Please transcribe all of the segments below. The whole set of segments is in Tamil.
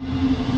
you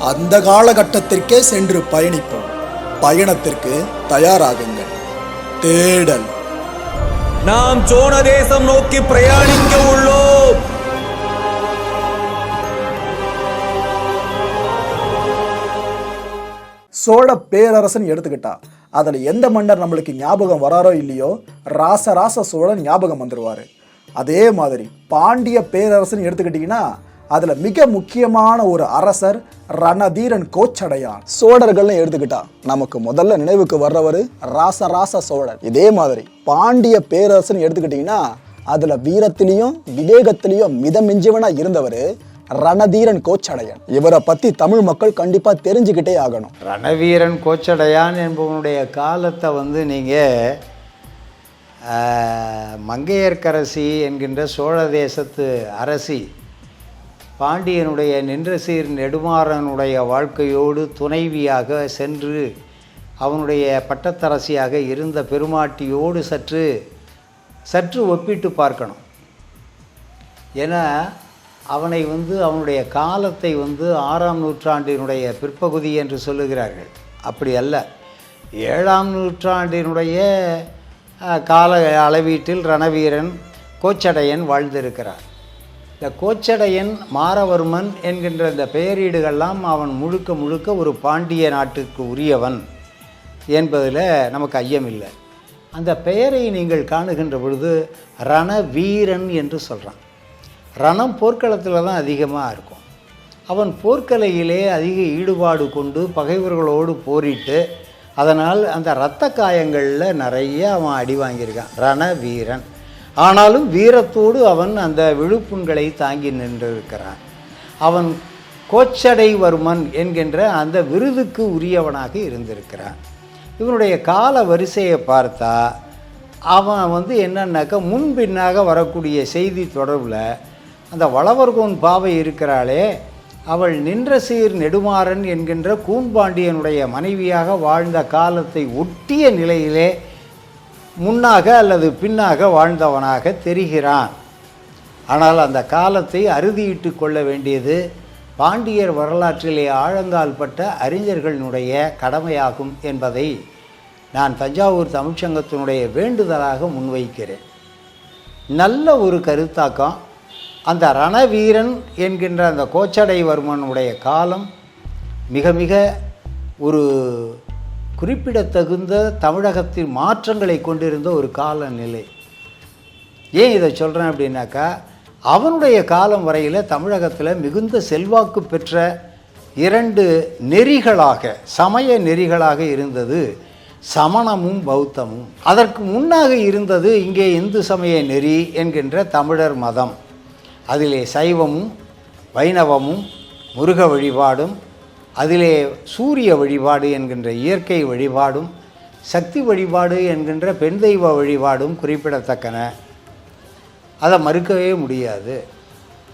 அந்த காலகட்டத்திற்கே சென்று பயணிப்போம். பயணத்திற்கு தயாராகுங்கள். தேடல். நாம் சோழ தேசம் நோக்கி பிரயாணிக்க உள்ளோம். சோழ பேரரசன் எடுத்துக்கிட்டா. அதில் எந்த மன்னர் நம்மளுக்கு ஞாபகம் வராரோ இல்லையோ ராசராச சோழன் ஞாபகம் வந்துருவாரு. அதே மாதிரி பாண்டிய பேரரசன் எடுத்துக்கிட்டிங்கன்னா அதில் மிக முக்கியமான ஒரு அரசர் ரணதீரன் கோச்சடையான். சோழர்கள்னு எடுத்துக்கிட்டா நமக்கு முதல்ல நினைவுக்கு வர்றவர் ராசராச சோழன் இதே மாதிரி பாண்டிய பேரரசன் எடுத்துக்கிட்டிங்கன்னா அதில் வீரத்திலையும் விவேகத்திலையும் மிதமிஞ்சவனாக இருந்தவர் ரணதீரன் கோச்சடையன். இவரை பற்றி தமிழ் மக்கள் கண்டிப்பாக தெரிஞ்சுக்கிட்டே ஆகணும். ரணவீரன் கோச்சடையான் என்பவனுடைய காலத்தை வந்து நீங்கள் மங்கையர்க்கரசி என்கின்ற சோழ தேசத்து அரசி பாண்டியனுடைய நின்ற சீர் நெடுமாறனுடைய வாழ்க்கையோடு துணைவியாக சென்று அவனுடைய பட்டத்தரசியாக இருந்த பெருமாட்டியோடு சற்று சற்று ஒப்பிட்டு பார்க்கணும். ஏன்னா அவனை வந்து அவனுடைய காலத்தை வந்து ஆறாம் நூற்றாண்டினுடைய பிற்பகுதி என்று சொல்லுகிறார்கள். அப்படி அல்ல. ஏழாம் நூற்றாண்டினுடைய கால அளவீட்டில் ரணவீரன் கோச்சடையன் வாழ்ந்திருக்கிறார். இந்த கோச்சடையன் மாரவர்மன் என்கின்ற இந்த பெயரீடுகள்லாம் அவன் முழுக்க முழுக்க ஒரு பாண்டிய நாட்டுக்கு உரியவன் என்பதில் நமக்கு ஐயமில்லை. அந்த பெயரை நீங்கள் காணுகின்ற பொழுது ரணவீரன் என்று சொல்கிறான் ரணம் போர்க்களத்தில் தான் அதிகமாக இருக்கும். அவன் போர்க்கலையிலே அதிக ஈடுபாடு கொண்டு பகைவர்களோடு போரிட்டு அதனால் அந்த இரத்த காயங்களில் நிறைய அவன் அடி வாங்கியிருக்கான். ரணவீரன். ஆனாலும் வீரத்தோடு அவன் அந்த விழுப்புண்களை தாங்கி நின்றிருக்கிறான். அவன் கோச்சடைவர்மன் என்கின்ற அந்த விருதுக்கு உரியவனாக இருந்திருக்கிறான். இவனுடைய கால வரிசையை பார்த்தா அவன் வந்து என்னன்னாக்கா முன்பின்னாக வரக்கூடிய செய்தி தொடர்பில் அந்த வளவர்கோன் பாவை இருக்கிறாளே அவள் நின்ற சீர் நெடுமாறன் என்கின்ற கூன்பாண்டியனுடைய மனைவியாக வாழ்ந்த காலத்தை ஒட்டிய நிலையிலே முன்னாக அல்லது பின்னாக வாழ்ந்தவனாக தெரிகிறான். ஆனால் அந்த காலத்தை அறுதியிட்டு கொள்ள வேண்டியது பாண்டியர் வரலாற்றிலே ஆழங்கால் பட்ட அறிஞர்களினுடைய கடமையாகும் என்பதை நான் தஞ்சாவூர் தமிழ்ச்சங்கத்தினுடைய வேண்டுதலாக முன்வைக்கிறேன். நல்ல ஒரு கருத்தாக்கம். அந்த ரணவீரன் என்கின்ற அந்த கோச்சடைவர்மனுடைய காலம் மிக மிக ஒரு குறிப்பிடத்தகுந்த தமிழகத்தின் மாற்றங்களை கொண்டிருந்த ஒரு காலநிலை. ஏன் இதை சொல்கிறேன் அப்படின்னாக்கா அவனுடைய காலம் வரையில் தமிழகத்தில் மிகுந்த செல்வாக்கு பெற்ற இரண்டு நெறிகளாக சமய நெறிகளாக இருந்தது சமணமும் பௌத்தமும். அதற்கு முன்னாக இருந்தது இங்கே இந்து சமய நெறி என்கின்ற தமிழர் மதம். அதிலே சைவமும் வைணவமும் முருக வழிபாடும் அதிலே சூரிய வழிபாடு என்கின்ற இயற்கை வழிபாடும் சக்தி வழிபாடு என்கின்ற பெண் தெய்வ வழிபாடும் குறிப்பிடத்தக்கன. அதை மறுக்கவே முடியாது.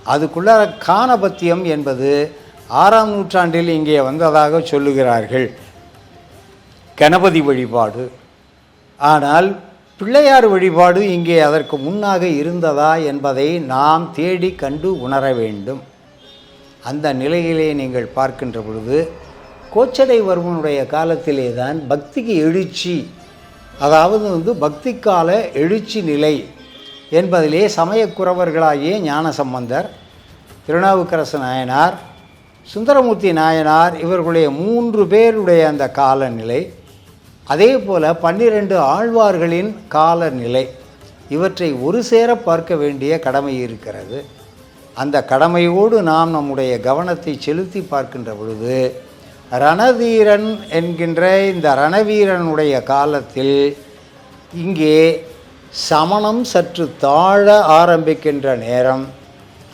அதுக்குள்ள காணபத்தியம் என்பது ஆறாம் நூற்றாண்டில் இங்கே வந்ததாக சொல்லுகிறார்கள். கணபதி வழிபாடு. ஆனால் பிள்ளையார் வழிபாடு இங்கே அதற்கு முன்னாக இருந்ததா என்பதை நாம் தேடி கண்டு உணர வேண்டும். அந்த நிலையிலே நீங்கள் பார்க்கின்ற பொழுது கோச்சடை வர்மனுடைய காலத்திலே தான் பக்திக்கு எழுச்சி அதாவது வந்து பக்திக்கால எழுச்சி நிலை என்பதிலே சமயக்குறவர்களாகிய ஞானசம்பந்தர் திருநாவுக்கரசு நாயனார் சுந்தரமூர்த்தி நாயனார் இவர்களுடைய மூன்று பேருடைய அந்த காலநிலை அதே போல் பன்னிரண்டு ஆழ்வார்களின் காலநிலை இவற்றை ஒரு சேர பார்க்க வேண்டிய கடமை இருக்கிறது. அந்த கடமையோடு நாம் நம்முடைய கவனத்தை செலுத்தி பார்க்கின்ற பொழுது ரணதீரன் என்கின்ற இந்த ரணவீரனுடைய காலத்தில் இங்கே சமணம் சற்று தாழ ஆரம்பிக்கின்ற நேரம்.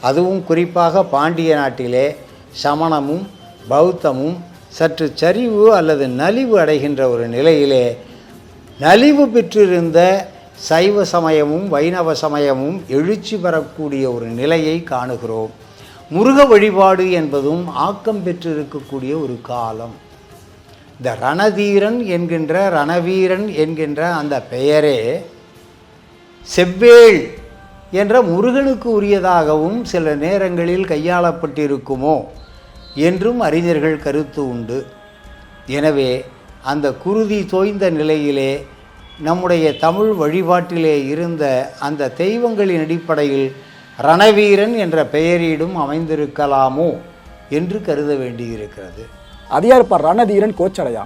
அதுவும் குறிப்பாக பாண்டிய நாட்டிலே சமணமும் பௌத்தமும் சற்று சரிவு அல்லது நலிவு அடைகின்ற ஒரு நிலையிலே நலிவு பெற்றிருந்த சைவ சமயமும் வைணவ சமயமும் எழுச்சி பெறக்கூடிய ஒரு நிலையை காணுகிறோம். முருக வழிபாடு என்பதும் ஆக்கம் பெற்றிருக்கக்கூடிய ஒரு காலம். இந்த ரணதீரன் என்கின்ற ரணவீரன் என்கின்ற அந்த பெயரே செவ்வேள் என்ற முருகனுக்கு உரியதாகவும் சில நேரங்களில் கையாளப்பட்டிருக்குமோ என்றும் அறிஞர்கள் கருத்து உண்டு. எனவே அந்த குருதி தோய்ந்த நிலையிலே நம்முடைய தமிழ் வழிபாட்டிலே இருந்த அந்த தெய்வங்களின் அடிப்படையில் ரணவீரன் என்ற பெயரீடும் அமைந்திருக்கலாமோ என்று கருத வேண்டியிருக்கிறது. அது யாருப்பா? ரணதீரன் கோச்சடையா?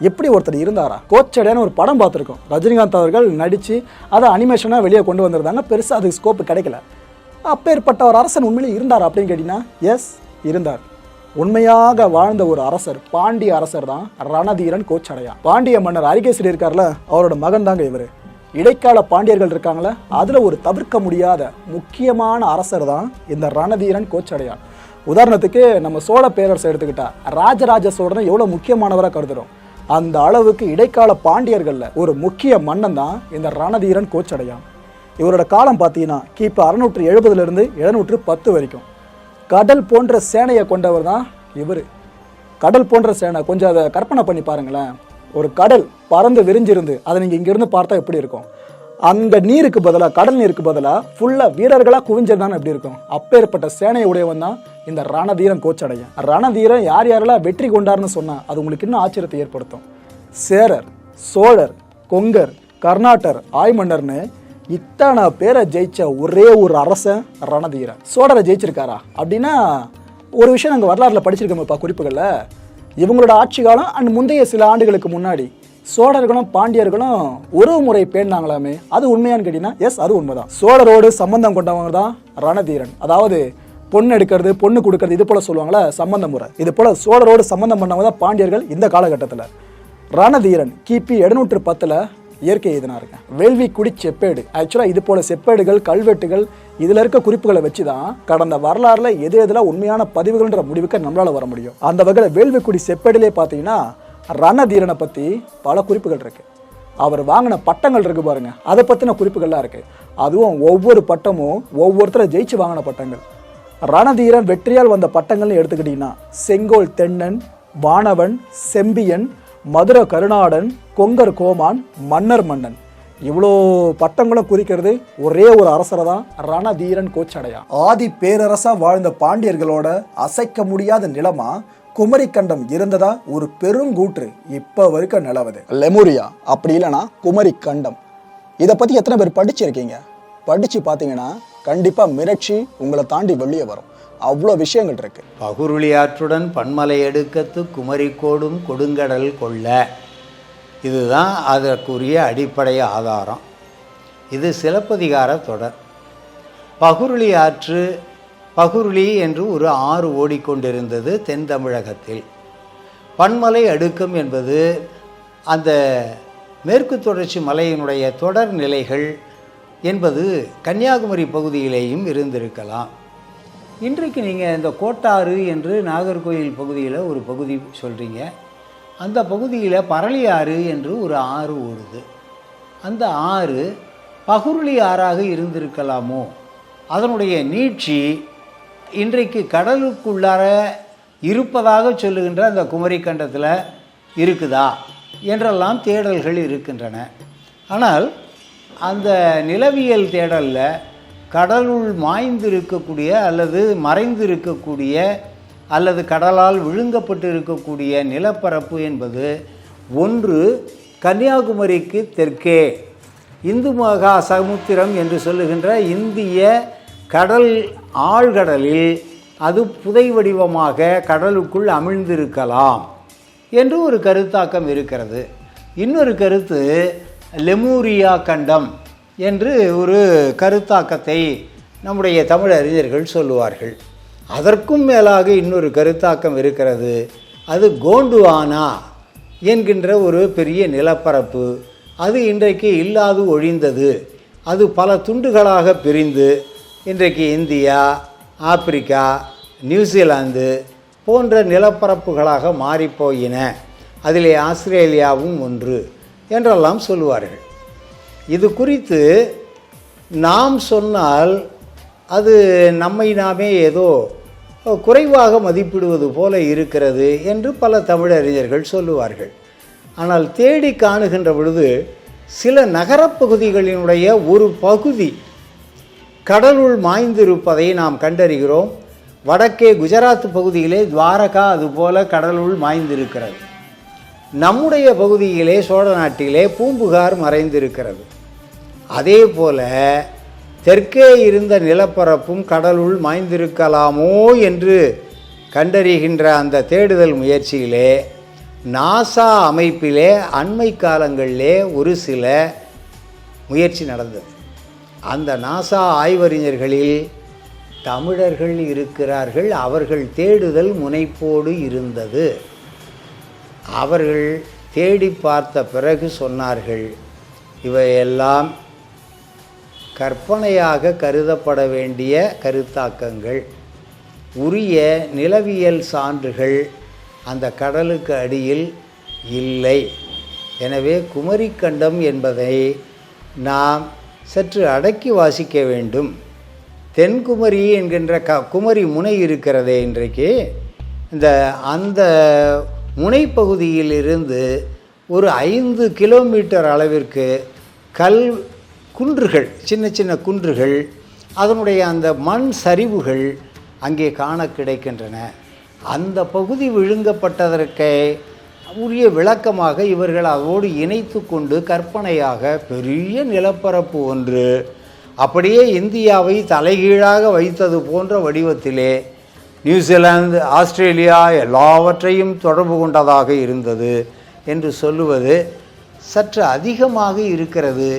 எப்படி ஒருத்தர் இருந்தாரா? கோச்சடையான்னு ஒரு படம் பார்த்துருக்கோம். ரஜினிகாந்த் அவர்கள் நடித்து அதை அனிமேஷனாக வெளியே கொண்டு வந்திருந்தாங்க. பெருசாக அதுக்கு ஸ்கோப்பு கிடைக்கல. அப்பேற்பட்ட ஒரு அரசன் உண்மையிலே இருந்தார் அப்படின்னு கேட்டிங்கன்னா எஸ் இருந்தார். உண்மையாக வாழ்ந்த ஒரு அரசர் பாண்டிய அரசர் தான் ரணதீரன் கோச்சடையா. பாண்டிய மன்னர் அரிகேசரி இருக்கார்ல அவரோட மகன் தாங்க இவர். இடைக்கால பாண்டியர்கள் இருக்காங்களே அதில் ஒரு தவிர்க்க முடியாத முக்கியமான அரசர் தான் இந்த ரணதீரன் கோச்சடையான் உதாரணத்துக்கு நம்ம சோழ பேரரசை எடுத்துக்கிட்டா ராஜராஜ சோழனை எவ்வளோ முக்கியமானவராக கருதுறோம்? அந்த அளவுக்கு இடைக்கால பாண்டியர்களில் ஒரு முக்கிய மன்னன் தான் இந்த ரணதீரன் கோச்சடையான் இவரோட காலம் பார்த்தீங்கன்னா கிபி அறுநூற்று எழுபதுலேருந்து எழுநூற்று பத்து வரைக்கும். கடல் போன்ற சேனையை கொண்டவர் தான் இவர். கடல் போன்ற சேனை கொஞ்சம் அதை கற்பனை பண்ணி பாருங்களேன். ஒரு கடல் பறந்து விரிஞ்சிருந்து அதை நீங்கள் இங்கேருந்து பார்த்தா எப்படி இருக்கும்? அந்த நீருக்கு பதிலாக கடல் நீருக்கு பதிலாக ஃபுல்லாக வீரர்களாக குவிஞ்சதுதான் எப்படி இருக்கும்? அப்பேற்பட்ட சேனையை உடையவன் தான் இந்த ரணதீரன் கோச்சடையன். ரணதீரன் யார் யாரெல்லாம் வெற்றி கொண்டார்னு சொன்னால் அது உங்களுக்கு இன்னும் ஆச்சரியத்தை ஏற்படுத்தும். சேரர் சோழர் கொங்கர் கர்நாட்டர் ஆய்மன்னர்னு இத்தனை பேரை ஜெயிச்ச ஒரே ஒரு அரசன் ரணதீரன். சோழரை ஜெயிச்சிருக்காரா? அப்படின்னா ஒரு விஷயம் நாங்கள் வரலாறுல படிச்சிருக்கோம்ப்பா குறிப்புகளில். இவங்களோட ஆட்சி காலம் அண்ட் முந்தைய சில ஆண்டுகளுக்கு முன்னாடி சோழர்களும் பாண்டியர்களும் உறவு முறை பேணாங்களாமே அது உண்மையான்னு கேட்டீங்கன்னா எஸ் அது உண்மைதான். சோழரோடு சம்பந்தம் கொண்டவங்க தான் ரணதீரன். அதாவது பொண்ணு எடுக்கிறது பொண்ணு கொடுக்கறது இது போல சொல்லுவாங்களே சம்பந்த முறை. இது போல சோழரோடு சம்பந்தம் பண்ணவங்க தான் பாண்டியர்கள் இந்த காலகட்டத்தில். ரணதீரன் கிபி எழுநூற்று பத்தில் இயற்கை எதுனா இருக்கேன். வேள்விக்குடி செப்பேடு. ஆக்சுவலாக இது போல செப்பேடுகள் கல்வெட்டுகள் இதில் இருக்க குறிப்புகளை வச்சு தான் கடந்த வரலாறுல எது எதில் உண்மையான பதிவுகள்ன்ற முடிவுக்கு நம்மளால் வர முடியும். அந்த வகையில் வேள்விக்குடி செப்பேடிலே பார்த்தீங்கன்னா ரணதீரனை பற்றி பல குறிப்புகள் இருக்கு. அவர் வாங்கின பட்டங்கள் இருக்கு பாருங்க. அதை பற்றின குறிப்புகள்லாம் இருக்கு. அதுவும் ஒவ்வொரு பட்டமும் ஒவ்வொருத்தரை ஜெயிச்சு வாங்கின பட்டங்கள். ரணதீரன் வெற்றியால் வந்த பட்டங்கள்னு எடுத்துக்கிட்டிங்கன்னா செங்கோல் தென்னன் வானவன் செம்பியன் மதுர கருணாடன் கொங்கர் கோமான் மன்னர் மன்னன். இவ்வளோ பட்டங்களும் குறிக்கிறது ஒரே ஒரு அரசரை தான் ரணதீரன் கோச்சடையா. ஆதி பேரரசா வாழ்ந்த பாண்டியர்களோட அசைக்க முடியாத நிலமா குமரிக்கண்டம் இருந்ததா ஒரு பெருங்கூற்று இப்ப வரைக்கும் நிலவுது. லெமுரியா அப்படி இல்லைன்னா குமரி கண்டம் இதை பத்தி எத்தனை பேர் படிச்சிருக்கீங்க? படிச்சு பார்த்தீங்கன்னா கண்டிப்பா மிரட்சி உங்களை தாண்டி வெளியே வரும். அவ்வளோ விஷயங்கள் இருக்கு. பகுருளி ஆற்றுடன் பன்மலை எடுக்கத்து குமரிக்கோடும் கொடுங்கடல் கொள்ள. இதுதான் அதற்குரிய அடிப்படை ஆதாரம். இது சிலப்பதிகார தொடர். பகுருளி ஆற்று பகுருளி என்று ஒரு ஆறு ஓடிக்கொண்டிருந்தது தென் தமிழகத்தில். பன்மலை அடுக்கம் என்பது அந்த மேற்கு தொடர்ச்சி மலையினுடைய தொடர் நிலைகள் என்பது கன்னியாகுமரி பகுதியிலேயும் இருந்திருக்கலாம். இன்றைக்கு நீங்கள் இந்த கோட்டாறு என்று நாகர்கோயில் பகுதியில் ஒரு பகுதி சொல்கிறீங்க அந்த பகுதியில் பரளியாறு என்று ஒரு ஆறு ஓடுது. அந்த ஆறு பகுருளி ஆறாக இருந்திருக்கலாமோ? அதனுடைய நீட்சி இன்றைக்கு கடலுக்குள்ளார இருப்பதாக சொல்லுகின்ற அந்த குமரி கண்டத்தில் இருக்குதா? என்றெல்லாம் தேடல்கள் இருக்கின்றன. ஆனால் அந்த நிலவியல் தேடலில் கடலுள் மாய்ந்திருக்கக்கூடிய அல்லது மறைந்திருக்கக்கூடிய அல்லது கடலால் விழுங்கப்பட்டு இருக்கக்கூடிய நிலப்பரப்பு என்பது ஒன்று கன்னியாகுமரிக்கு தெற்கே. இந்து மகா சமுத்திரம் என்று சொல்லுகின்ற இந்திய கடல் ஆழ்கடலில் அது புதை வடிவமாக கடலுக்குள் அமிழ்ந்திருக்கலாம் என்று ஒரு கருத்தாக்கம் இருக்கிறது. இன்னொரு கருத்து லெமூரியா கண்டம். என்று ஒரு கருத்தாக்கத்தை நம்முடைய தமிழ் அறிஞர்கள் சொல்லுவார்கள். அதற்கும் மேலாக இன்னொரு கருத்தாக்கம் இருக்கிறது. அது கோண்டுவானா என்கின்ற ஒரு பெரிய நிலப்பரப்பு. அது இன்றைக்கு இல்லாது ஒழிந்தது. அது பல துண்டுகளாக பிரிந்து இன்றைக்கு இந்தியா ஆப்பிரிக்கா நியூசிலாந்து போன்ற நிலப்பரப்புகளாக மாறிப்போயின. அதிலே ஆஸ்திரேலியாவும் ஒன்று என்றெல்லாம் சொல்லுவார்கள். இது குறித்து நாம் சொன்னால் அது நம்மை நாமே ஏதோ குறைவாக மதிப்பிடுவது போல இருக்கிறது என்று பல தமிழறிஞர்கள் சொல்லுவார்கள். ஆனால் தேடி காணுகின்ற பொழுது சில நகரப்பகுதிகளினுடைய ஒரு பகுதி கடலுள் மாய்ந்திருப்பதை நாம் கண்டறிகிறோம். வடக்கே குஜராத் பகுதியிலே துவாரகா அதுபோல கடலுள் மாய்ந்திருக்கிறது. நம்முடைய பகுதியிலே சோழ நாட்டிலே பூம்புகார் மறைந்திருக்கிறது. அதே போல தெற்கே இருந்த நிலப்பரப்பும் கடலுள் மாய்ந்திருக்கலாமோ என்று கண்டறிகின்ற அந்த தேடுதல் முயற்சியிலே நாசா அமைப்பிலே அண்மை காலங்களிலே ஒரு சில முயற்சி நடந்தது. அந்த நாசா ஆய்வறிஞர்களில் தமிழர்கள் இருக்கிறார்கள் அவர்கள் தேடுதல் முனைப்போடு இருந்தது. அவர்கள் தேடி பார்த்த பிறகு சொன்னார்கள் இவையெல்லாம் கற்பனையாக கருதப்பட வேண்டிய கருத்தாக்கங்கள். உரிய நிலவியல் சான்றுகள் அந்த கடலுக்கு அடியில் இல்லை. எனவே குமரிக்கண்டம் என்பதை நாம் சற்று அடக்கி வாசிக்க வேண்டும். தென்குமரி என்கின்ற க குமரி முனை இருக்கிறதே இன்றைக்கு. இந்த அந்த முனைப்பகுதியிலிருந்து ஒரு ஐந்து கிலோமீட்டர் அளவிற்கு கல் குன்றுகள் சின்ன சின்ன குன்றுகள் அதனுடைய அந்த மண் சரிவுகள் அங்கே காண கிடைக்கின்றன. அந்த பகுதி விழுங்கப்பட்டதற்கு உரிய விளக்கமாக இவர்கள் அதோடு இணைத்து கொண்டு கற்பனையாக பெரிய நிலப்பரப்பு ஒன்று அப்படியே இந்தியாவை தலைகீழாக வைத்தது போன்ற வடிவத்திலே நியூசிலாந்து ஆஸ்திரேலியா எல்லாவற்றையும் தொடர்பு கொண்டதாக இருந்தது என்று சொல்லுவது சற்று அதிகமாக இருக்கிறது.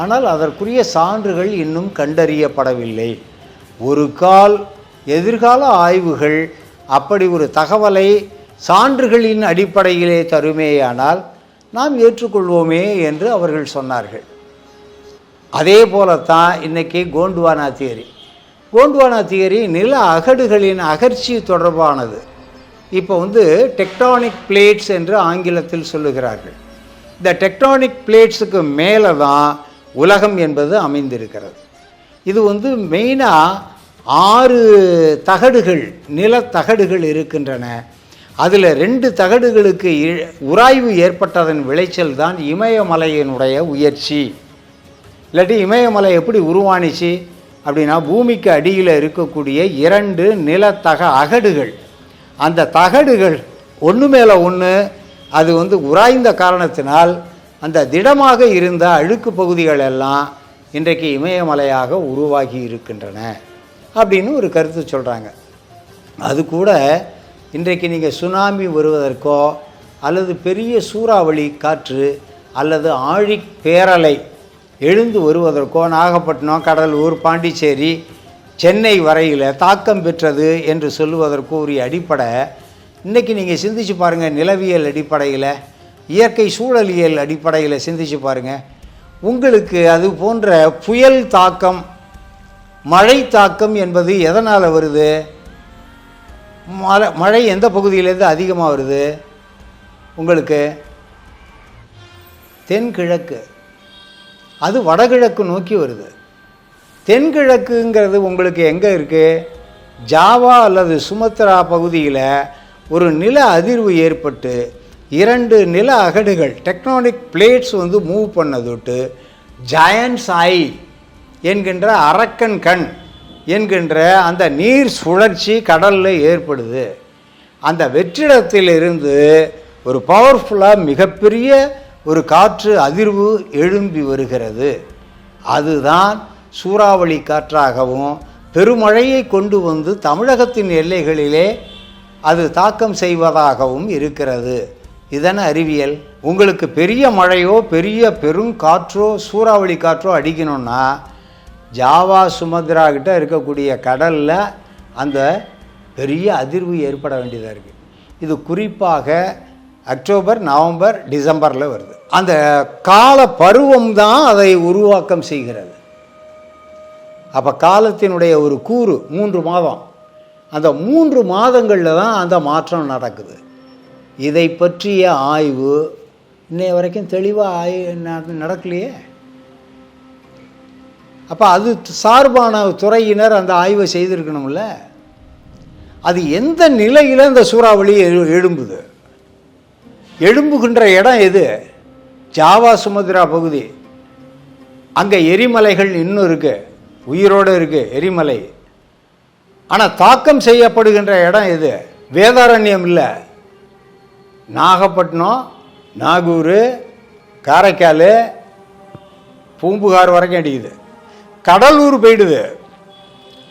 ஆனால் அதற்குரிய சான்றுகள் இன்னும் கண்டறியப்படவில்லை. ஒரு கால் எதிர்கால ஆய்வுகள் அப்படி ஒரு தகவலை சான்றுகளின் அடிப்படையிலே தருமேயானால் நாம் ஏற்றுக்கொள்வோமே என்று அவர்கள் சொன்னார்கள். அதே போலத்தான் இன்னைக்கு கோண்டுவானா தியரி. கோண்டுவானா தியரி நில அகடுகளின் அகர்ச்சி தொடர்பானது. இப்போ வந்து டெக்டானிக் பிளேட்ஸ் என்று ஆங்கிலத்தில் சொல்லுகிறார்கள். இந்த டெக்டானிக் பிளேட்ஸுக்கு மேலே தான் உலகம் என்பது அமைந்திருக்கிறது. இது வந்து மெயினாக ஆறு தகடுகள் நிலத்தகடுகள் இருக்கின்றன. அதில் ரெண்டு தகடுகளுக்கு இ- உராய்வு ஏற்பட்டதன் விளைச்சல் தான் இமயமலையினுடைய உயர்ச்சி. இல்லாட்டி இமயமலை எப்படி உருவானிச்சு அப்படின்னா பூமிக்கு அடியில் இருக்கக்கூடிய இரண்டு நிலத்தக அகடுகள். அந்த தகடுகள் ஒன்று மேலே ஒன்று அது வந்து உராய்ந்த காரணத்தினால் அந்த திடமாக இருந்த அழுக்கு பகுதிகள் எல்லாம் இன்றைக்கு இமயமலையாக உருவாகி இருக்கின்றன அப்படின்னு ஒரு கருத்து சொல்கிறாங்க அது கூட இன்றைக்கு நீங்கள் சுனாமி வருவதற்கோ அல்லது பெரிய சூறாவளி காற்று அல்லது ஆழி பேரலை எழுந்து வருவதற்கோ நாகப்பட்டினம் கடலூர் பாண்டிச்சேரி சென்னை வரையில் தாக்கம் பெற்றது என்று சொல்லுவதற்கு உரிய அடிப்படை இன்றைக்கி நீங்கள் சிந்திச்சு பாருங்கள் நிலவியல் அடிப்படையில் இயற்கை சூழலியல் அடிப்படையில் சிந்திச்சு பாருங்கள் உங்களுக்கு அது போன்ற புயல் தாக்கம் மழை தாக்கம் என்பது எதனால் வருது? மழை மழை எந்த பகுதியிலேருந்து அதிகமாக வருது? உங்களுக்கு தென்கிழக்கு அது வடகிழக்கு நோக்கி வருது. தென்கிழக்குங்கிறது உங்களுக்கு எங்கே இருக்குது ஜாவா அல்லது சுமத்ரா பகுதியில் ஒரு நில அதிர்வு ஏற்பட்டு இரண்டு நில அகடுகள் டெக்னானிக் பிளேட்ஸ் வந்து மூவ் பண்ணதொட்டு ஜயன்ஸ் ஐ என்கின்ற அரக்கன் கண் என்கின்ற அந்த நீர் சுழற்சி கடலில் ஏற்படுது. அந்த வெற்றிடத்திலிருந்து ஒரு பவர்ஃபுல்லாக மிகப்பெரிய ஒரு காற்று அதிர்வு எழும்பி வருகிறது. அதுதான் சூறாவளி காற்றாகவும் பெருமழையை கொண்டு வந்து தமிழகத்தின் எல்லைகளிலே அது தாக்கம் செய்வதாகவும் இருக்கிறது. இதென அறிவியல்? உங்களுக்கு பெரிய மழையோ பெரிய பெருங்காற்றோ சூறாவளி காற்றோ அடிக்கணும்னா ஜாவா சுமத்ரா கிட்ட இருக்கக்கூடிய கடலில் அந்த பெரிய அதிர்வு ஏற்பட வேண்டியதாக இருக்குது இது குறிப்பாக அக்டோபர் நவம்பர் டிசம்பரில் வருது. அந்த கால பருவம் தான் அதை உருவாக்கம் செய்கிறது. அப்போ காலத்தினுடைய ஒரு கூறு மூன்று மாதம். அந்த மூன்று மாதங்களில் தான் அந்த மாற்றம் நடக்குது. இதை பற்றிய ஆய்வு இன்னைய வரைக்கும் தெளிவாக ஆய் நடக்கலையே? அப்போ அது சார்பான துறையினர் அந்த ஆய்வை செய்திருக்கணும்ல? அது எந்த நிலையில் இந்த சூறாவளி எழும்புது? எழும்புகின்ற இடம் எது? ஜாவா சுமத்ரா பகுதி. அங்கே எரிமலைகள் இன்னும் இருக்குது உயிரோடு இருக்குது எரிமலை. ஆனால் தாக்கம் செய்யப்படுகின்ற இடம் எது? வேதாரண்யம் இல்லை. நாகப்பட்டினம் நாகூர் காரைக்கால் பூம்புகார் வரைக்கும் அடிக்குது. கடலூர் போயிடுது.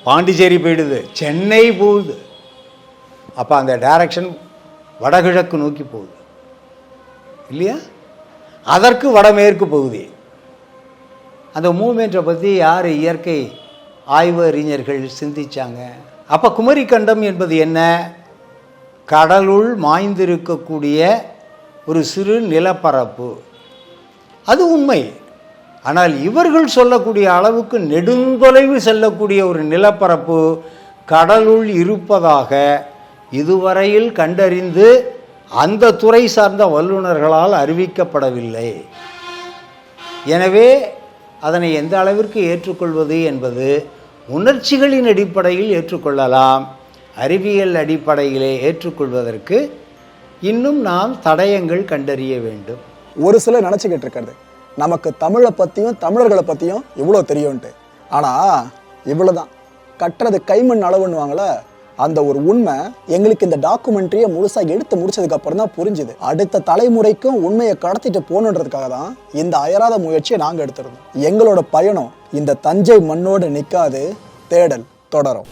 பாண்டிச்சேரி போயிடுது. சென்னை போகுது. அப்போ அந்த டைரக்ஷன் வடகிழக்கு நோக்கி போகுது. இல்லையா? அதற்கு வடமேற்கு பகுதி. அந்த மூமெண்ட்டை பற்றி யார் இயற்கை ஆய்வறிஞர்கள் சிந்தித்தாங்க சிந்திச்சாங்க? அப்போ குமரிக்கண்டம் என்பது என்ன? கடலுள் மாய்ந்திருக்கக்கூடிய ஒரு சிறு நிலப்பரப்பு. அது உண்மை. ஆனால் இவர்கள் சொல்லக்கூடிய அளவுக்கு நெடுந்தொலைவு செல்லக்கூடிய ஒரு நிலப்பரப்பு கடலுள் இருப்பதாக இதுவரையில் கண்டறிந்து அந்த துறை சார்ந்த வல்லுநர்களால் அறிவிக்கப்படவில்லை. எனவே அதனை எந்த அளவிற்கு ஏற்றுக்கொள்வது என்பது உணர்ச்சிகளின் அடிப்படையில் ஏற்றுக்கொள்ளலாம். அறிவியல் அடிப்படையிலே ஏற்றுக்கொள்வதற்கு இன்னும் நாம் தடயங்கள் கண்டறிய வேண்டும். ஒரு சிலர் நினச்சிக்கிட்டு இருக்கிறது நமக்கு தமிழை பற்றியும் தமிழர்களை பற்றியும் இவ்வளோ தெரியும்ட்டு ஆனால் இவ்வளோதான் கட்டுறது கைமண் அளவுன்னுவாங்கள அந்த ஒரு உண்மை எங்களுக்கு இந்த டாக்குமெண்ட்ரியை முழுசாக எடுத்து முடிச்சதுக்கு அப்புறம் தான் புரிஞ்சுது. அடுத்த தலைமுறைக்கும் உண்மையை கடத்திட்டு போகணுன்றதுக்காக தான் இந்த அயராத முயற்சியை நாங்கள் எடுத்திருந்தோம். எங்களோட பயணம் இந்த தஞ்சை மண்ணோடு நிற்காது தேடல் தொடரும்.